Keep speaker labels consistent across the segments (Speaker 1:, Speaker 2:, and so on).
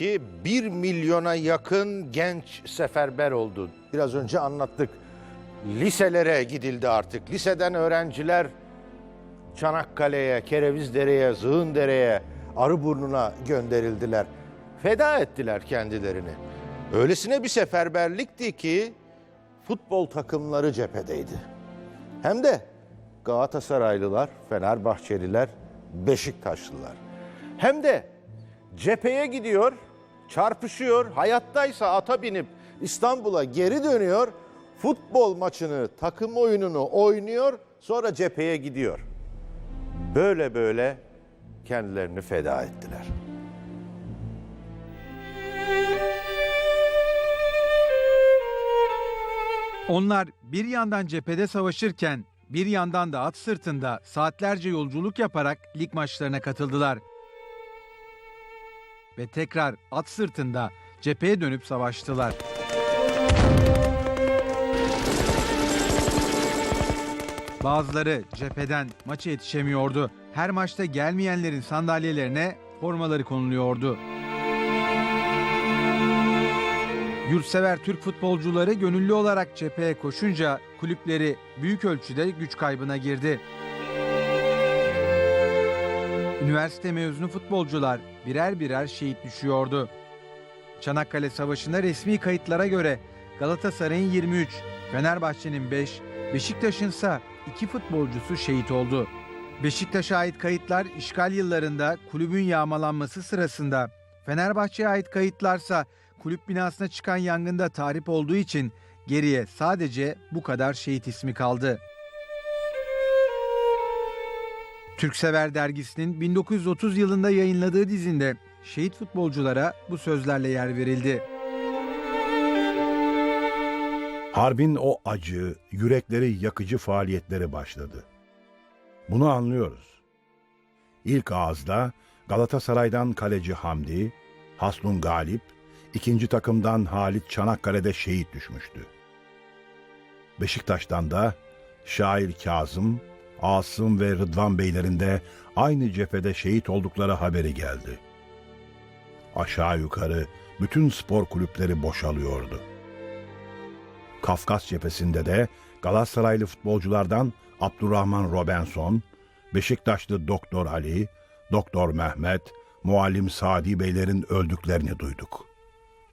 Speaker 1: ki 1 milyona yakın genç seferber oldu. Biraz önce anlattık. Liselere gidildi artık. Liseden öğrenciler Çanakkale'ye, Kerevizdere'ye, Zığındere'ye, Arıburnu'na gönderildiler. Feda ettiler kendilerini. Öylesine bir seferberlikti ki futbol takımları cephedeydi. Hem de Galatasaraylılar, Fenerbahçeliler, Beşiktaşlılar. Hem de cepheye gidiyor, çarpışıyor, hayattaysa ata binip İstanbul'a geri dönüyor, futbol maçını, takım oyununu oynuyor, sonra cepheye gidiyor. Böyle böyle kendilerini feda ettiler.
Speaker 2: Onlar bir yandan cephede savaşırken bir yandan da at sırtında saatlerce yolculuk yaparak lig maçlarına katıldılar. Ve tekrar at sırtında cepheye dönüp savaştılar. Bazıları cepheden maça yetişemiyordu. Her maçta gelmeyenlerin sandalyelerine formaları konuluyordu. Yurtsever Türk futbolcuları gönüllü olarak cepheye koşunca kulüpleri büyük ölçüde güç kaybına girdi. Üniversite mezunu futbolcular birer birer şehit düşüyordu. Çanakkale Savaşı'nda resmi kayıtlara göre Galatasaray'ın 23, Fenerbahçe'nin 5, Beşiktaş'ın ise 2 futbolcusu şehit oldu. Beşiktaş'a ait kayıtlar işgal yıllarında kulübün yağmalanması sırasında, Fenerbahçe'ye ait kayıtlarsa kulüp binasına çıkan yangında tahrip olduğu için geriye sadece bu kadar şehit ismi kaldı. Türksever dergisinin 1930 yılında yayınladığı dizinde şehit futbolculara bu sözlerle yer verildi.
Speaker 3: Harbin o acı, yürekleri yakıcı faaliyetleri başladı. Bunu anlıyoruz. İlk ağızda Galatasaray'dan kaleci Hamdi, Haslun Galip, ikinci takımdan Halit Çanakkale'de şehit düşmüştü. Beşiktaş'tan da şair Kazım, Asım ve Rıdvan Beylerin de aynı cephede şehit oldukları haberi geldi. Aşağı yukarı bütün spor kulüpleri boşalıyordu. Kafkas cephesinde de Galatasaraylı futbolculardan Abdurrahman Robinson, Beşiktaşlı Doktor Ali, Doktor Mehmet, Muallim Sadi Beylerin öldüklerini duyduk.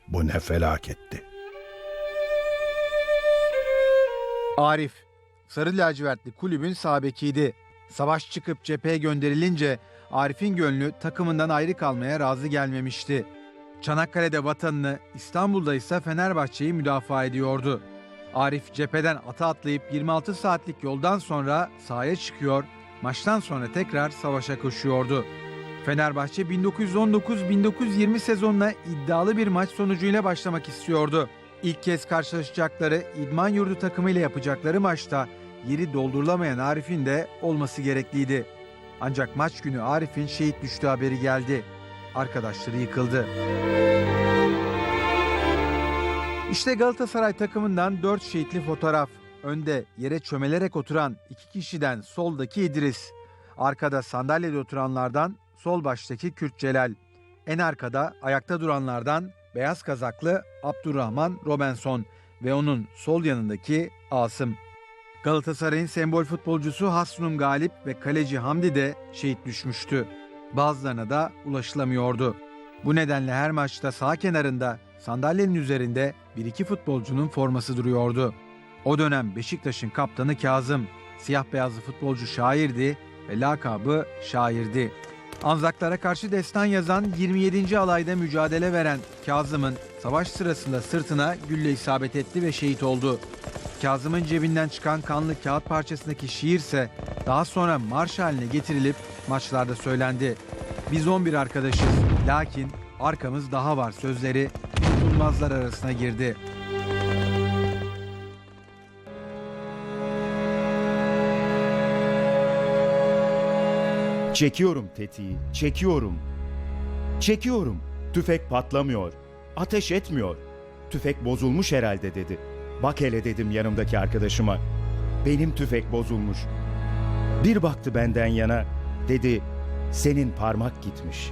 Speaker 3: Bu ne felaketti.
Speaker 2: Arif, Sarı lacivertli kulübün sabekiydi. Savaş çıkıp cepheye gönderilince Arif'in gönlü takımından ayrı kalmaya razı gelmemişti. Çanakkale'de vatanını, İstanbul'da ise Fenerbahçe'yi müdafaa ediyordu. Arif cepheden ata atlayıp 26 saatlik yoldan sonra sahaya çıkıyor, maçtan sonra tekrar savaşa koşuyordu. Fenerbahçe 1919-1920 sezonuna iddialı bir maç sonucuyla başlamak istiyordu. İlk kez karşılaşacakları İdman Yurdu takımıyla yapacakları maçta yeri doldurulamayan Arif'in de olması gerekliydi. Ancak maç günü Arif'in şehit düştüğü haberi geldi. Arkadaşları yıkıldı. İşte Galatasaray takımından 4 şehitli fotoğraf. Önde yere çömelerek oturan iki kişiden soldaki İdris. Arkada sandalyede oturanlardan sol baştaki Kürt Celal. En arkada ayakta duranlardan beyaz kazaklı Abdurrahman Robinson ve onun sol yanındaki Asım. Galatasaray'ın sembol futbolcusu Hasnun Galip ve kaleci Hamdi de şehit düşmüştü. Bazılarına da ulaşılamıyordu. Bu nedenle her maçta sağ kenarında sandalyenin üzerinde bir iki futbolcunun forması duruyordu. O dönem Beşiktaş'ın kaptanı Kazım, siyah beyazlı futbolcu şairdi ve lakabı şairdi. Anzaklara karşı destan yazan 27. alayda mücadele veren Kazım'ın savaş sırasında sırtına gülle isabet etti ve şehit oldu. Kazım'ın cebinden çıkan kanlı kağıt parçasındaki şiirse daha sonra marş haline getirilip maçlarda söylendi. Biz 11 arkadaşız lakin arkamız daha var sözleri unutulmazlar arasına girdi.
Speaker 4: Çekiyorum tetiği, çekiyorum. Çekiyorum. Tüfek patlamıyor. Ateş etmiyor. Tüfek bozulmuş herhalde dedi. Bak hele dedim yanımdaki arkadaşıma. Benim tüfek bozulmuş. Bir baktı benden yana. Dedi, senin parmak gitmiş.